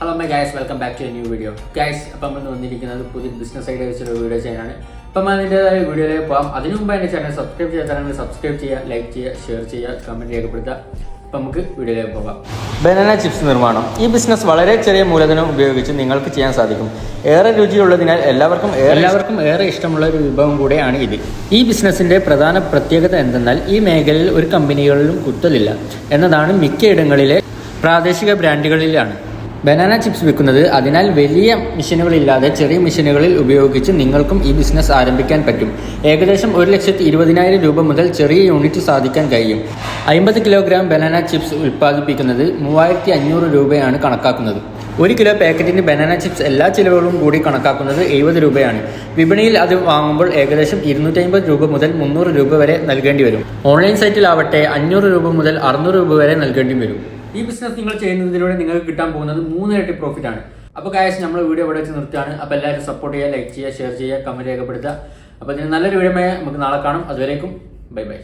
Hello my guys welcome back to a new video guys അപ്പം നമ്മൾ വന്നിരിക്കുന്നത് പുതിയ ബിസിനസ് ഐഡിയ വെച്ചൊരു വീഡിയോ ചെയ്യാനാണ്. അപ്പം അതിന്റെതായ വീഡിയോയിലേക്ക് പോകാം അതിനു മുമ്പ് എന്റെ ചാനൽ സബ്സ്ക്രൈബ് ചെയ്യാത്തവരാണെങ്കിൽ സബ്സ്ക്രൈബ് ചെയ്യുക ലൈക്ക് ചെയ്യുക ഷെയർ ചെയ്യുക കമന്റ് രേഖപ്പെടുത്തുക. അപ്പം നമുക്ക് വീഡിയോയിലേക്ക് പോകാം ബനാന ചിപ്സ് നിർമ്മാണം. ഈ ബിസിനസ് വളരെ ചെറിയ മൂലധനം ഉപയോഗിച്ച് നിങ്ങൾക്ക് ചെയ്യാൻ സാധിക്കും. ഏറെ രുചിയുള്ളതിനാൽ എല്ലാവർക്കും എല്ലാവർക്കും ഏറെ ഇഷ്ടമുള്ള ഒരു വിഭവം കൂടെയാണ് ഇത്. ഈ ബിസിനസ്സിന്റെ പ്രധാന പ്രത്യേകത എന്തെന്നാൽ ഈ മേഖലയിൽ ഒരു കമ്പനികളിലും കുത്തലില്ല. എന്നതാണ് മിക്കയിടങ്ങളിലെ പ്രാദേശിക ബ്രാൻഡുകളിലാണ് ബനാന ചിപ്സ് വിൽക്കുന്നത് അതിനാൽ വലിയ മെഷീനുകളില്ലാതെ ചെറിയ മെഷീനുകളിൽ ഉപയോഗിച്ച് നിങ്ങൾക്കും ഈ ബിസിനസ് ആരംഭിക്കാൻ പറ്റും. ഏകദേശം ഒരു ലക്ഷത്തി ഇരുപതിനായിരം രൂപ മുതൽ ചെറിയ യൂണിറ്റ് സാധിക്കാൻ കഴിയും. അമ്പത് കിലോഗ്രാം ബനാന ചിപ്സ് ഉൽപ്പാദിപ്പിക്കുന്നത് മൂവായിരത്തി അഞ്ഞൂറ് രൂപയാണ് കണക്കാക്കുന്നത്. ഒരു കിലോ പാക്കറ്റിന് ബനാന ചിപ്സ് എല്ലാ ചിലവുകളും കൂടി കണക്കാക്കുന്നത് എഴുപത് രൂപയാണ്. വിപണിയിൽ അത് വാങ്ങുമ്പോൾ ഏകദേശം ഇരുന്നൂറ്റി രൂപ മുതൽ മുന്നൂറ് രൂപ വരെ നൽകേണ്ടി വരും. ഓൺലൈൻ സൈറ്റിലാവട്ടെ അഞ്ഞൂറ് രൂപ മുതൽ അറുന്നൂറ് രൂപ വരെ നൽകേണ്ടി വരും. ഈ ബിസിനസ് നിങ്ങൾ ചെയ്യുന്നതിലൂടെ നിങ്ങൾക്ക് കിട്ടാൻ പോകുന്നത് മൂന്ന് ഇരട്ടി പ്രോഫിറ്റ് ആണ്. അപ്പോൾ കാശ് നമ്മൾ വീഡിയോ ഇവിടെ വെച്ച് നിർത്തുകയാണ്. അപ്പോൾ എല്ലാവരും സപ്പോർട്ട് ചെയ്യുക ലൈക്ക് ചെയ്യുക ഷെയർ ചെയ്യുക കമന്റ് രേഖപ്പെടുത്തുക. അപ്പോൾ ഇതിന് നല്ലൊരു വീഡിയോ നമുക്ക് നാളെ കാണും. അതുവരേക്കും ബൈ ബൈ